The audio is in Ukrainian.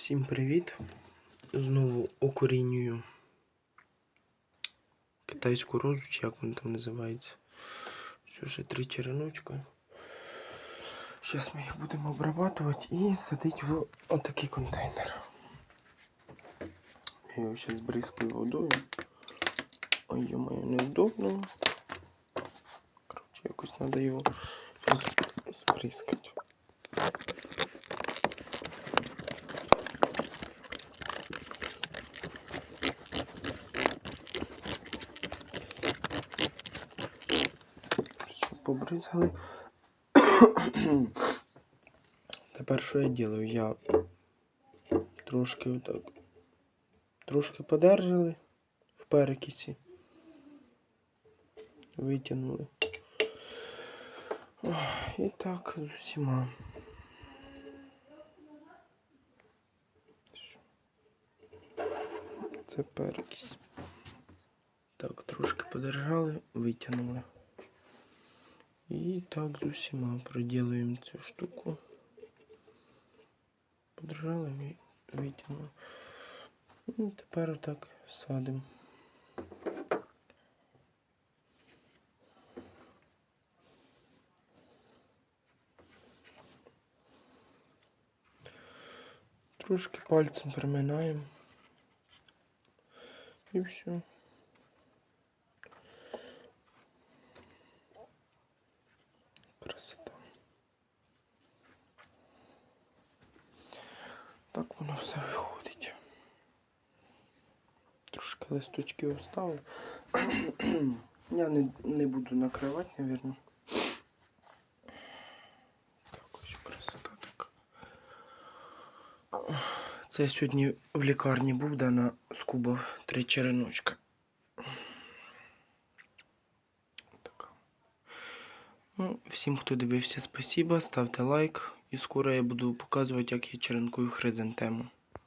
Всім привіт! Знову окорінюю китайську розу, чи як вона там називається. Все ще три череночка. Зараз ми їх будемо обрабатувати і садити в отакий контейнер. Я його зараз бризкаю водою. Ой, йомаю, неудобно. Коротше, якось треба його збризкати. Все, побризгали. Тепер що я делаю? Я трошки отак. Трошки подержали в перекисі. Витягнули. І так з усіма. Це перекись. Так, трошки подержали, витягнули. І так з усіма проділуємо цю штуку. Подержали і витягнули. І тепер отак садимо. Трошки пальцем приминаємо. І все. Так воно все виходить. Трошки листочки оставив. Я не, не буду накривати, мабуть. Так, ось красота така. Це я сьогодні в лікарні був, де на скубав три череночка. Ну, всім, хто дивився, спасибо, ставте лайк. І скоро я буду показувати, як я черенкую хризантему.